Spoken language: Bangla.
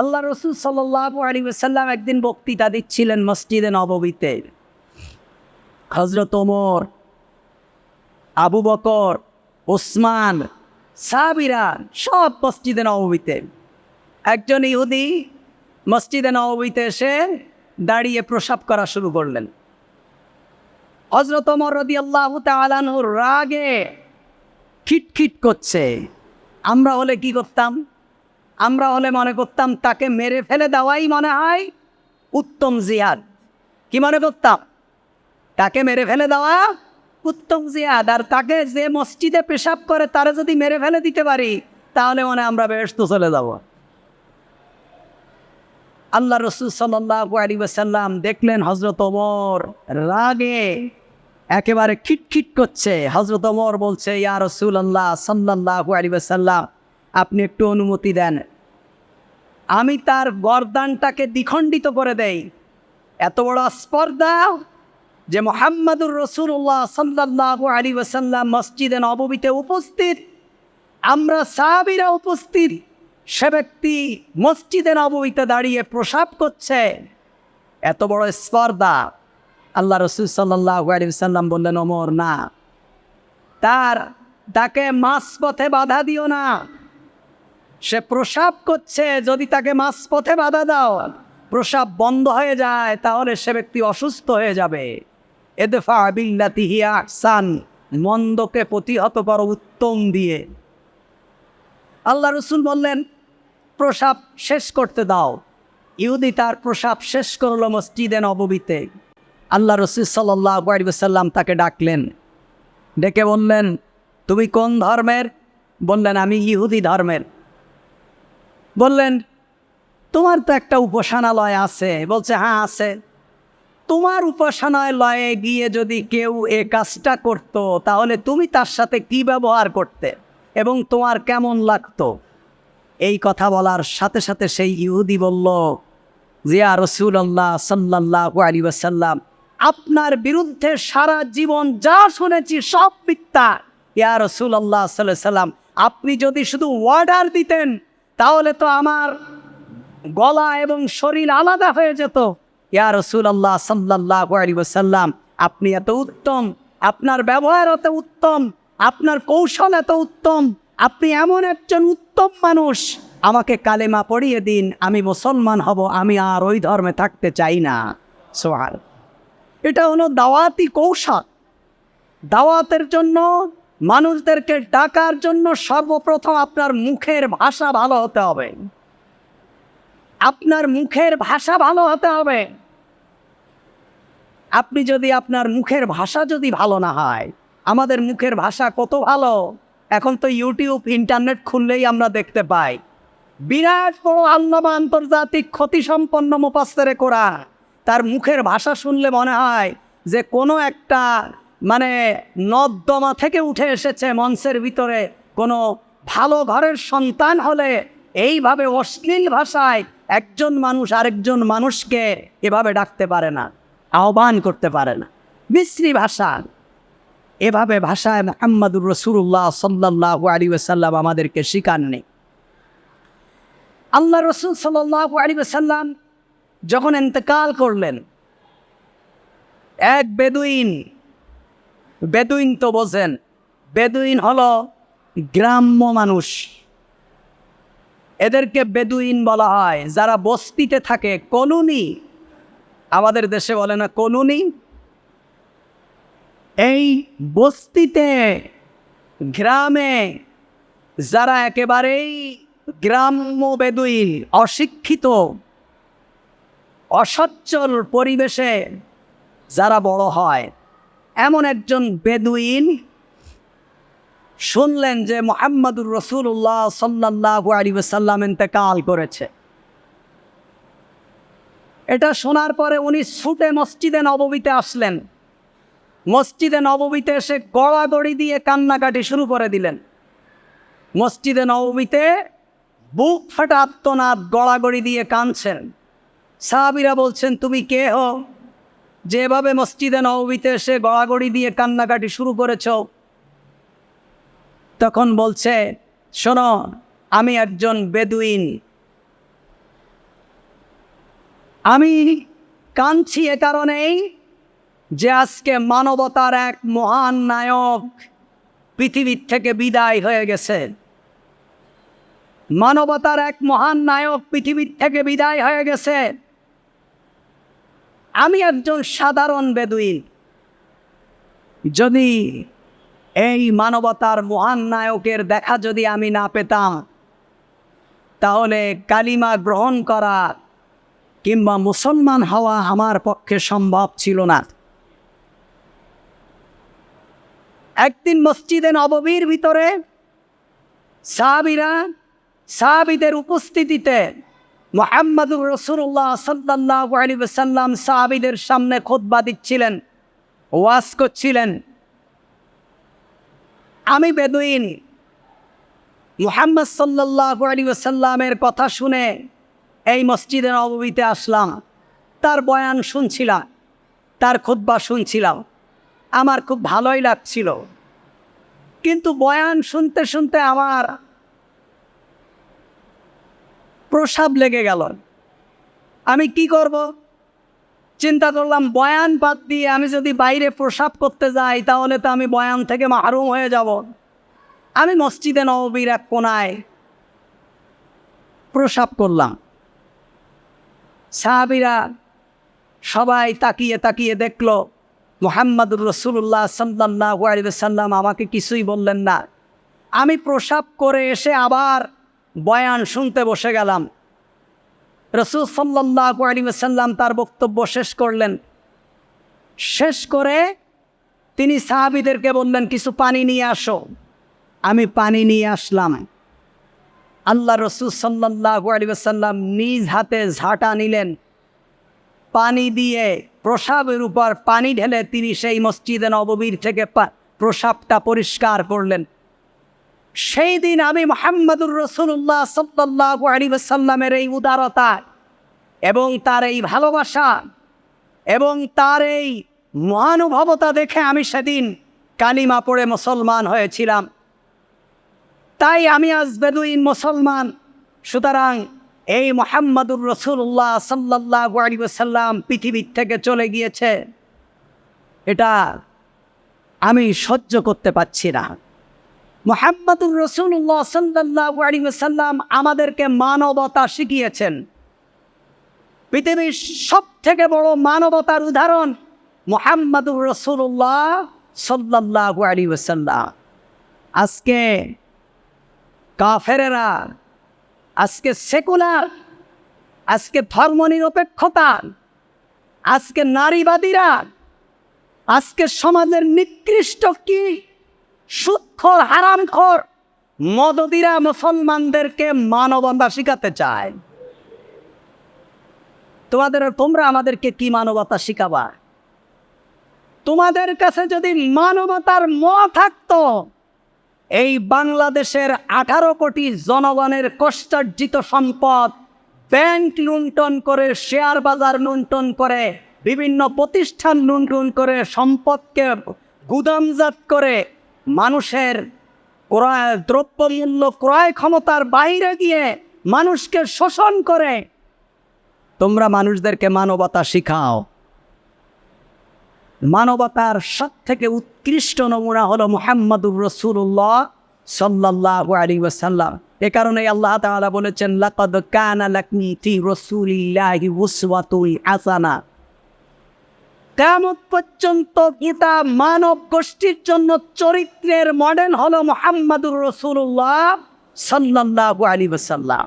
আল্লাহ রসুল সাল্লাহ আলী সাল্লাম একদিন বক্তৃতা দিচ্ছিলেন মসজিদে নববীতে। হজরত ওমর, আবু বকর, ওসমান, সাবিরা সব মসজিদে নববীতে। একজন ইহুদি মসজিদে নববীতে এসে দাঁড়িয়ে প্রসাব করা শুরু করলেন। হজরত ওমর রদি আল্লাহ তালানুর রাগে খিটখিট করছে। আমরা হলে কি করতাম? আমরা হলে মনে করতাম তাকে মেরে ফেলে দেওয়াই মনে হয় উত্তম জিয়াদ। কি মনে করতাম? তাকে মেরে ফেলে দেওয়া উত্তম জিয়াদ। আর তাকে যে মসজিদে পেশাব করে তারা যদি মেরে ফেলে দিতে পারি, তাহলে মনে আমরা ব্যস্ত চলে যাব। আল্লাহ রসুল সাল্লাহ আলী সাল্লাম দেখলেন হজরত ওমর রাগে একেবারে খিটখিট করছে। হজরত ওমর বলছে, ইয়া রসুল আল্লাহ সাল্লাহ আলী সাল্লাম আপনি একটু অনুমতি দেন। আমি তার গরদানটাকে দ্বিখণ্ডিত করে দেই। এত বড় স্পর্ধা যে মোহাম্মদুর রসুল্লাহ সাল্লাহ আলী ওসাল্লাম মসজিদে নবমীতে উপস্থিত, আমরা সাহাবিরা উপস্থিত, সে ব্যক্তি মসজিদে নবমীতে দাঁড়িয়ে প্রসাব করছে। এত বড় স্পর্ধা আল্লাহ রসুল সাল্লাহ আলী সাল্লাম বললেন অমর না। তার তাকে মাস পথে বাধা দিও না। সে প্রসাব করছে যদি তাকে মাস পথে বাধা দাও। প্রসাব বন্ধ হয়ে যায়, তাহলে সে ব্যক্তি অসুস্থ হয়ে যাবে। এদেফা বিল্লাতিহি আকসান মন্দকে প্রতিহত করো উত্তম দিয়ে। আল্লাহ রসুল বললেন, প্রসাব শেষ করতে দাও। ইহুদি তার প্রসাব শেষ করল মসজিদে নববীতে। আল্লাহ রসুল সাল্লাহ সাল্লাম তাকে ডাকলেন। ডেকে বললেন, তুমি কোন ধর্মের? বললেন, আমি ইহুদি ধর্মের। বললেন, তোমার তো একটা উপাসনালয় আছে। বলছে হ্যাঁ আছে। তোমার উপাসনালয়ে গিয়ে যদি কেউ এ কাজটা করতো, তাহলে তুমি তার সাথে কি ব্যবহার করতে এবং তোমার কেমন লাগতো? এই কথা বলার সাথে সাথে সেই ইহুদি বলল, জিয়া রসুল্লাহ সাল্লাহ আলী ওয়াসাল্লাম, আপনার বিরুদ্ধে সারা জীবন যা শুনেছি সব মিথ্যা। ইয়া রসুল্লাহ সাল্লাহ সাল্লাম আপনি যদি শুধু অর্ডার দিতেন তাহলে তো আমার গলা এবং শরীর আলাদা হয়ে যেত। ইয়া রসুল আল্লাহ সাল্লাহ আলী ওসাল্লাম আপনি এত উত্তম, আপনার ব্যবহার এত উত্তম, আপনার কৌশল এত উত্তম, আপনি এমন একজন উত্তম মানুষ। আমাকে কালেমা পড়িয়ে দিন, আমি মুসলমান হব, আমি আর ওই ধর্মে থাকতে চাই না। সোহার এটা হলো দাওয়াতি কৌশল। দাওয়াতের জন্য মানুষদেরকে ডাকার জন্য সর্বপ্রথম আপনার মুখের ভাষা ভালো হতে হবে। আপনার মুখের ভাষা ভালো হতে হবে। আপনি যদি আপনার মুখের ভাষা যদি ভালো না হয়, আমাদের মুখের ভাষা কত ভালো? এখন তো ইউটিউব, ইন্টারনেট খুললেই আমরা দেখতে পাই। বিরাট বড় আল্লামা আন্তর্জাতিক ক্ষতিসম্পন্ন মোপাস্তরে করা তার মুখের ভাষা শুনলে মনে হয় যে কোনো একটা মানে নর্দমা থেকে উঠে এসেছে মঞ্চের ভিতরে। কোনো ভালো ঘরের সন্তান হলে এইভাবে অশ্লীল ভাষায় একজন মানুষ আরেকজন মানুষকে এভাবে ডাকতে পারে না, আহ্বান করতে পারে না। মিশ্রী ভাষা, এভাবে ভাষায় মোহাম্মদুর রসুল্লাহ সাল্লাহ আলী সাল্লাম আমাদেরকে শিখাননি। আল্লাহ রসুল সাল্লাহ আলী সাল্লাম যখন এতেকাল করলেন, এক বেদুইন বেদুইন তো বোঝেন, বেদুইন হলো গ্রাম্য মানুষ। এদেরকে বেদুইন বলা হয়, যারা বস্তিতে থাকে কলোনি আমাদের দেশে বলে না কলোনি এই বস্তিতে, গ্রামে, যারা একেবারেই গ্রাম্য বেদুইন, অশিক্ষিত, অসচ্ছল পরিবেশে যারা বড় হয় এমন একজন বেদুইন শুনলেন যে মোহাম্মদুর রসুল্লাহ সাল্লাহ আলী সাল্লাম ইন্তেকাল করেছে। এটা শোনার পরে উনি ছুটে মসজিদে নবমীতে আসলেন। মসজিদে নবমীতে এসে গড়াগড়ি দিয়ে কান্নাকাটি শুরু করে দিলেন। মসজিদে নবমীতে বুক ফাটা আত্মনাদ গড়াগড়ি দিয়ে কাঁদছেন। সাহাবিরা বলছেন, তুমি কে হো যেভাবে মসজিদে নবমীতে এসে গড়াগড়ি দিয়ে কান্নাকাটি শুরু করেছ, তখন বলছে, শোনো, আমি একজন বেদুইন। আমি কাঁদছি এ কারণেই যে আজকে মানবতার এক মহান নায়ক পৃথিবীর থেকে বিদায় হয়ে গেছে। মানবতার এক মহান নায়ক পৃথিবীর থেকে বিদায় হয়ে গেছে। আমি একজন সাধারণ বেদুইন। যদি এই মানবতার মহান নায়কের দেখা যদি আমি না পেতাম, তাহলে কালিমা গ্রহণ করা কিংবা মুসলমান হওয়া আমার পক্ষে সম্ভব ছিল না। একদিন মসজিদে নববীর ভিতরে সাহাবিরা, সাহাবিদের উপস্থিতিতে মোহাম্মদুর রসুল্লাহ সাল্লাহ আলী সাল্লাম সাহাবিদের সামনে খোদবা দিচ্ছিলেন, ওয়াজ করছিলেন। আমি বেদুইন। মুহাম্মদ সাল্লাহ আলী সাল্লামের কথা শুনে এই মসজিদে নববীতে আসলাম। তার বয়ান শুনছিলাম, তার খুদ্া শুনছিলাম। আমার খুব ভালোই লাগছিল। কিন্তু বয়ান শুনতে শুনতে আমার প্রসাব লেগে গেল। আমি কি করব? চিন্তা করলাম, বয়ান বাদ দিয়ে আমি যদি বাইরে প্রসাব করতে যাই, তাহলে তো আমি বয়ান থেকে মাহরুম হয়ে যাব। আমি মসজিদে নববীর এক কোনায় প্রসাব করলাম। সাহাবিরা সবাই তাকিয়ে তাকিয়ে দেখল, মোহাম্মদুর রসুল্লাহ সাল্লাহ সাল্লাম আমাকে কিছুই বললেন না। আমি প্রসাব করে এসে আবার বয়ান শুনতে বসে গেলাম। রসুল সাল্লাহ আলী সাল্লাম তার বক্তব্য শেষ করলেন। শেষ করে তিনি সাহাবিদেরকে বললেন, কিছু পানি নিয়ে আসো। আমি পানি নিয়ে আসলাম। আল্লাহ রসুল সাল্লাহ আলী সাল্লাম নিজ হাতে ঝাঁটা নিলেন। পানি দিয়ে প্রসাবের উপর পানি ঢেলে তিনি সেই মসজিদে নববীর থেকে প্রসাবটা পরিষ্কার করলেন। সেই দিন আমি মোহাম্মদুর রসুল্লাহ সাল্লাহ আলী সাল্লামের এই উদারতা এবং তার এই ভালোবাসা এবং তার এই মহানুভবতা দেখে আমি সেদিন কালিমা পড়ে মুসলমান হয়েছিলাম। তাই আমি আজ বেদুইন মুসলমান। সুতরাং এই মোহাম্মদুর রসুল্লাহ সাল্লাহ আলী সাল্লাম পৃথিবীর থেকে চলে গিয়েছে। এটা আমি সহ্য করতে পারছি না। মোহাম্মদুর রসুল্লাহ সাল্লাহ আলী সাল্লাম আমাদেরকে মানবতা শিখিয়েছেন। পৃথিবীর সব থেকে বড় মানবতার উদাহরণ মোহাম্মদুর রসুল্লাহ সাল্লাহ আলী সাল্লাম আজকে কাফেরেরা, আজকে সেকুলার, আজকে ধর্মনিরপেক্ষতা, আজকে নারীবাদীরা, আজকে সমাজের নিকৃষ্ট কি সুৎখর হারামখর, মদদিরা মুসলমানদেরকে মানবতা শিখাতে চায়। তোমাদের, তোমরা আমাদেরকে কি মানবতা শিখাবা? তোমাদের কাছে যদি মানবতার ম থাকতো, এই বাংলাদেশের আঠারো কোটি জনগণের কষ্টার্জিত সম্পদ ব্যাংক লুণ্ঠন করে, শেয়ার বাজার লুণ্ঠন করে, বিভিন্ন প্রতিষ্ঠান লুণ্ঠন করে, সম্পদকে গুদামজাত করে মানুষের ক্রয়, দ্রব্যমূল্য ক্রয় ক্ষমতার বাইরে গিয়ে মানুষকে শোষণ করে। তোমরা মানুষদেরকে মানবতা শিখাও। মানবতার সব থেকে উৎকৃষ্ট নমুনা হলো মুহাম্মদুর রসুল্লাহ সাল্লাহ আলী এ কারণে আল্লাহ তাআলা বলেছেন, লাকাদ কানা লাকুম ফি রাসূলিল্লাহি কেমন পর্যন্ত গীতা মানব গোষ্ঠীর জন্য চরিত্রের মডেল হলো মোহাম্মদুর রসুল্লাহ সাল্লাহ আলী ওসাল্লাম